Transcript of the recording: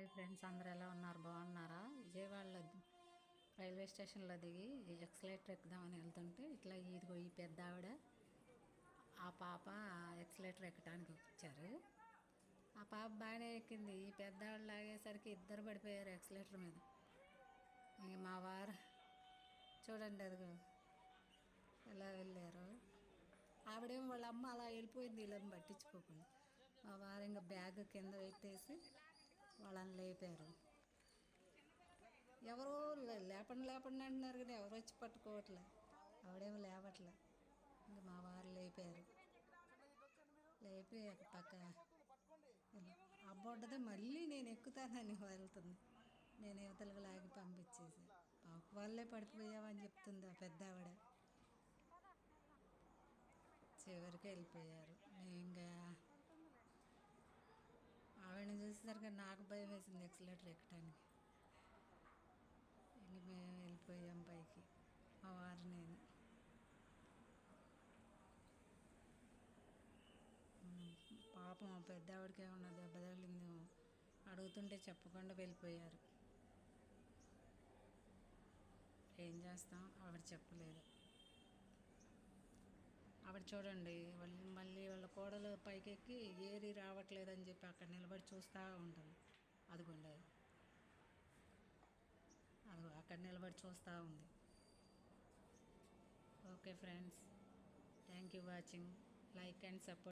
Hi friends అందరు ఎలా ఉన్నారు? బాగున్నారా? విజయవాడలో రైల్వే స్టేషన్లో దిగి ఎక్సలేటర్ ఎక్కుదామని వెళ్తుంటే ఇట్లా ఇదిగో ఈ పెద్ద ఆవిడ ఆ పాప ఎక్సలేటర్ ఎక్కడానికి వచ్చారు. ఆ పాప బాగానే ఎక్కింది. ఈ పెద్ద ఆవిడ లాగేసరికి ఇద్దరు పడిపోయారు ఎక్సలేటర్ మీద. ఇంక మా వారు చూడండి అదిగో ఎలా వెళ్ళారు. ఆవిడేమో వాళ్ళ అమ్మ అలా వెళ్ళిపోయింది వీళ్ళని పట్టించుకోకుండా. మా వారు ఇంకా బ్యాగ్ కింద పెట్టేసి వాళ్ళని లేపారు. ఎవరో లేపండి లేపండి అంటున్నారు కానీ ఎవరు వచ్చి పట్టుకోవట్లే. ఆవిడేమో లేవట్లే ఇంకా మా వారు లేపారు. లేపి పక్క అబ్బొడ్డదే మళ్ళీ నేను ఎక్కుతానని వెళ్తుంది. నేను యువతలకు లాగి పంపించేసి పాప వాళ్ళే పడిపోయావని చెప్తుంది ఆ పెద్ద ఆవిడ చివరికి వెళ్ళిపోయారు. ఇంకా ఆవిడని నాకు భయం వేసింది ఎక్సలేటర్ ఎక్కడానికి ఇంక మేము వెళ్ళిపోయాం పైకి. మా వారు నేను. పాపం పెద్ద ఆవిడకి ఏమన్నా దెబ్బ తగిలిందేమో. అడుగుతుంటే చెప్పకుండా వెళ్ళిపోయారు. ఏం చేస్తాం? ఆవిడ చెప్పలేదు. ఆవిడ చూడండి వాళ్ళు మళ్ళీ వాళ్ళ గోడలు పైకెక్కి ఏరి రావట్లేదని చెప్పి అక్కడ నిలబడి చూస్తూ ఉంటుంది. అదిగోండి అది అక్కడ నిలబడి చూస్తూ ఉంది. Okay friends thank you watching. Like and support.